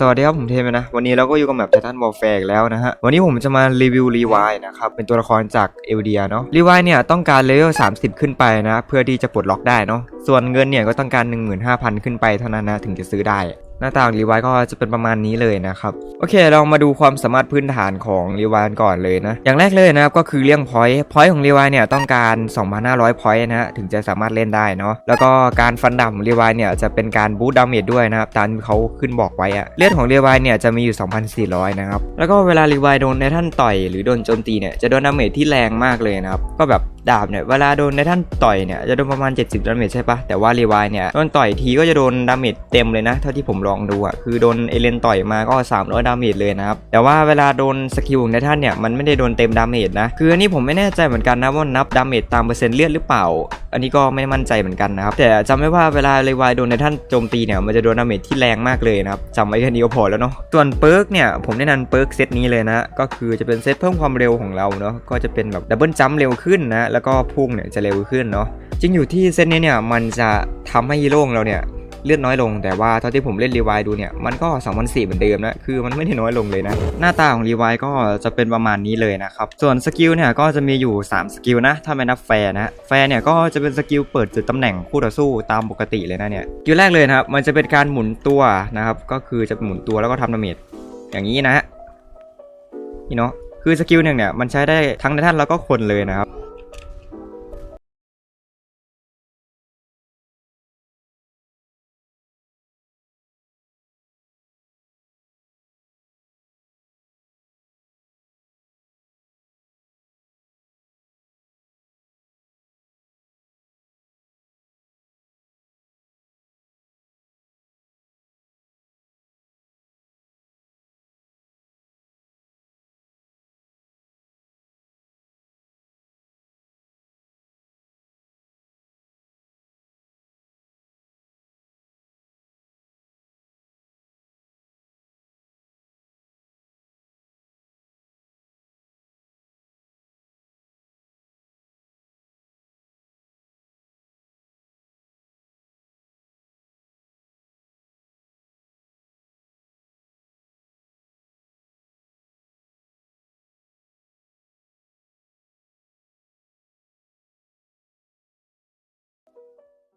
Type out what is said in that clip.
สวัสดีครับ ผมเทมนะ วันนี้เราก็อยู่กับแบบไททันวอลแฟร์แล้วนะฮะ วันนี้ผมจะมารีวิวรีวายนะครับ เป็นตัวละครจากเอลเดียเนาะรีวายเนี่ยต้องการเลเวล30 ขึ้นไปนะ เพื่อที่จะปลดล็อกได้เนาะส่วนเงินเนี่ยก็ต้องการ 15,000 ขึ้นไปเท่านั้นนะถึงจะซื้อได้ หน้าตาของรีวายก็จะเป็นประมาณนี้เลยนะครับ โอเคเรามาดูความสามารถพื้นฐานของรีวายก่อนเลยนะ อย่างแรกเลยนะครับก็คือเรื่องพอยต์พอยต์ของรีวายเนี่ยต้องการ 2,500พอยต์นะฮะถึงจะสามารถเล่นได้เนาะแล้วก็การฟันดาบของรีวายเนี่ยจะเป็นการบูตดาเมจด้วยนะครับตามเขาขึ้นบอกไว้อะเลือดของรีวายเนี่ยจะมีอยู่ 2,400 นะครับแล้วก็เวลารีวายโดนในท่านต่อยหรือโดนโจมตีเนี่ยจะโดนดาเมจที่แรงมากเลยนะครับก็แบบดาบเนี่ยเวลาโดนในท่านต่อยเนี่ยจะโดนประมาณ 70ดาเมจใช่ปะแต่ว่ารีวายเนี่ยโดนต่อยทีก็จะโดนดาเมจเต็มเลยนะ เท่าที่ผมลองดูอะคือโดนเอเลนต่อยมาก็ 300ดาเมจเลยนะครับแต่ว่าเวลาโดนสกิลของในท่านเนี่ยมันไม่ได้โดนเต็มดาเมจนะคืออันนี้ผมไม่แน่ใจเหมือนกันนะว่านับดาเมจตามเปอร์เซ็นต์เลือดหรือเปล่า อันนี้ก็ไม่มั่นใจเหมือนกันนะครับแต่จำไม่ว่าเวลาเลวายโดนในท่านโจมตีเนี่ยมันจะโดนดาเมจที่แรงมากเลยนะครับจำไว้แค่นี้ก็พอแล้วเนาะส่วนเปิร์กเนี่ยผมแนะนำเปิร์กเซตนี้เลยนะก็คือจะเป็นเซตเพิ่มความเร็วของเราเนาะก็จะเป็นแบบดับเบิลจัมเร็วขึ้นนะแล้วก็พุ่งเนี่ยจะเร็วขึ้นเนาะจริงอยู่ที่เซตนี้เนี่ยมันจะทำให้ฮีโร่งเราเนี่ยเลือดน้อยลงแต่ว่าเท่าที่ผมเล่นรีวายดูเนี่ยมันก็2 0 0เหมือนเดิมนะคือมันไม่ได้น้อยลงเลยนะ หน้าตาของรีวายก็จะเป็นประมาณนี้เลยนะครับ ส่วนสกิลเนี่ยก็จะมีอยู่ 3 สกิลนะ ถ้าไม่นับแฟร์นะ แฟร์เนี่ยก็จะเป็นสกิลเปิดจุดตำแหน่งคู่ต่อสู้ตามปกติเลยนะเนี่ยสกิลแรกเลยนะครับมันจะเป็นการหมุนตัวนะครับก็คือจะหมุนตัวแล้วก็ทำดาเมจอย่างนี้นะฮะนี่เนาะคือสกิลหนึ่งเนี่ยมันใช้ได้ทั้งในท่านแล้วก็คนเลยนะครับ